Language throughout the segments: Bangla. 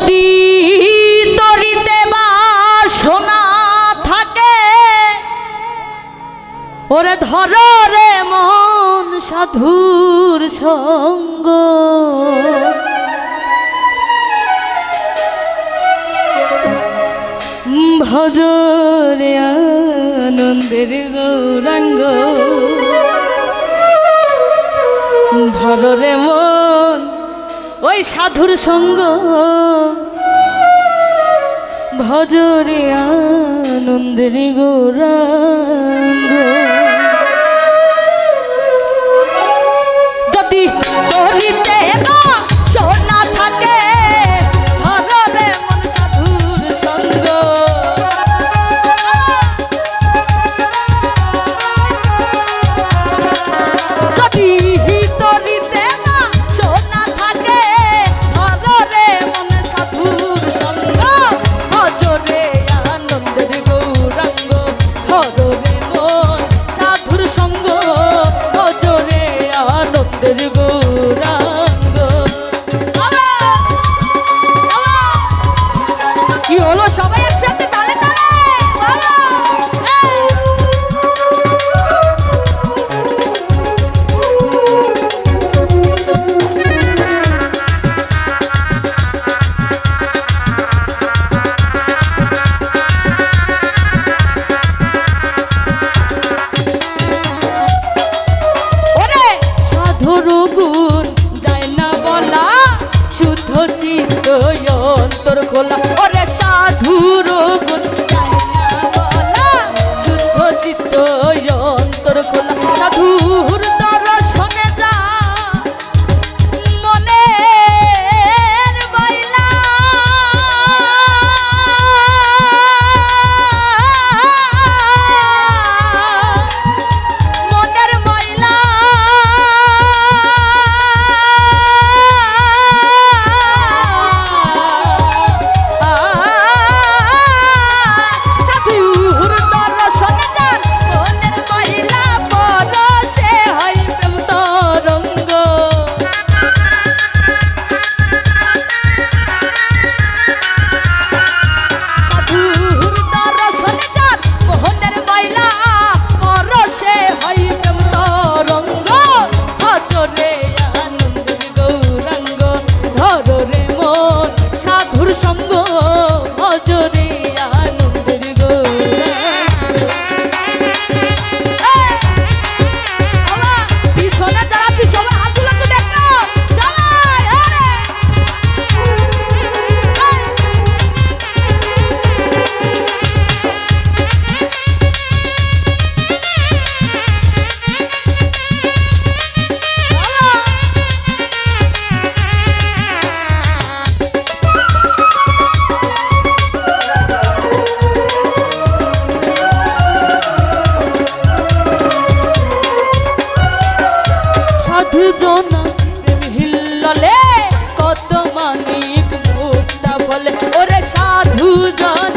যদি তরিতে বা সোনা থাকে, ওরে ধর রে মন সাধুর সঙ্গ। ভজরে আনন্দের গৌরাঙ্গ। ভজরে মন ওই সাধুর সঙ্গ। ভজরে আনন্দের গোরা Deliver বুঝা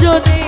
emociones.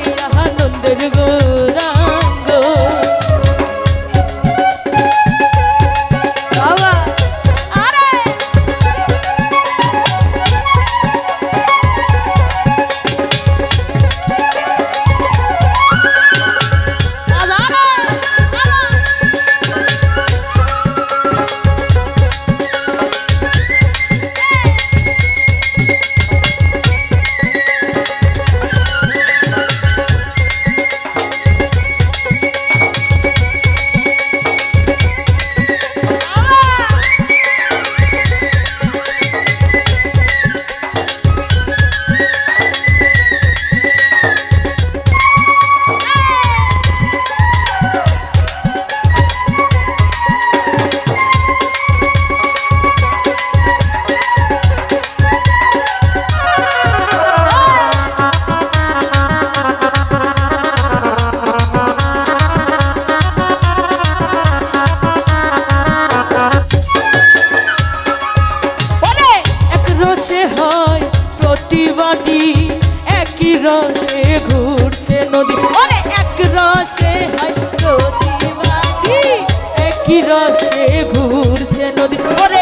দুটি বাটি, একই রসে ঘুরছে নদী। ওরে, এক রসে দুটি বাটি, একই রসে ঘুরছে নদী। ওরে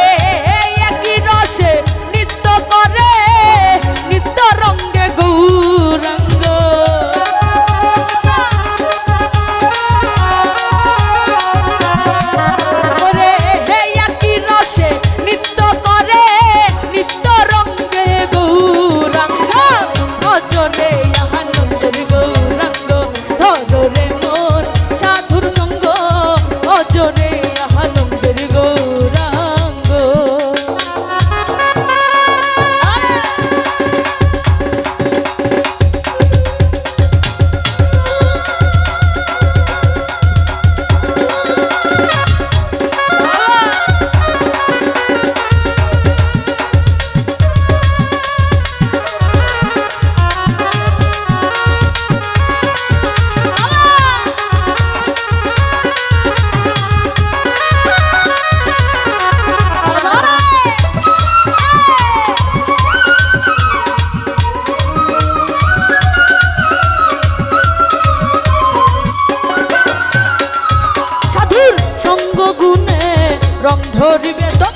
ধরিবে তোমার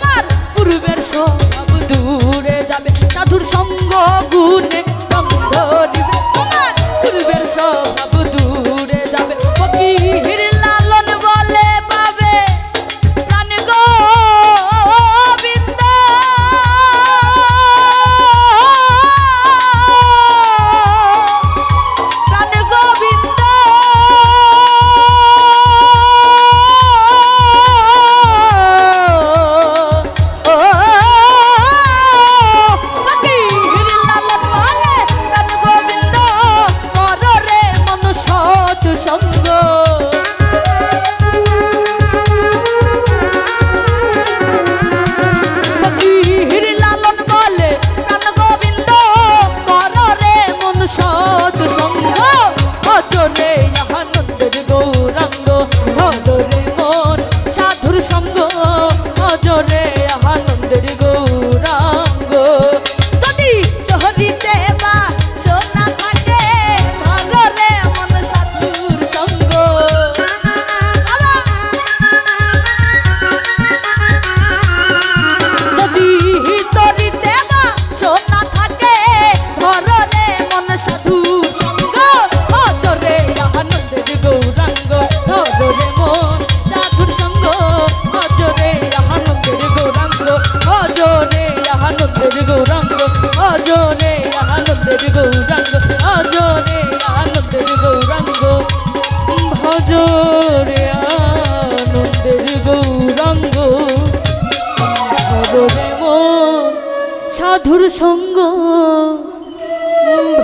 সাধুর সঙ্গ।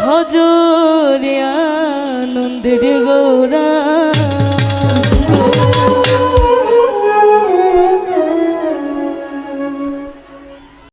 ভজরে আনন্দের গৌরা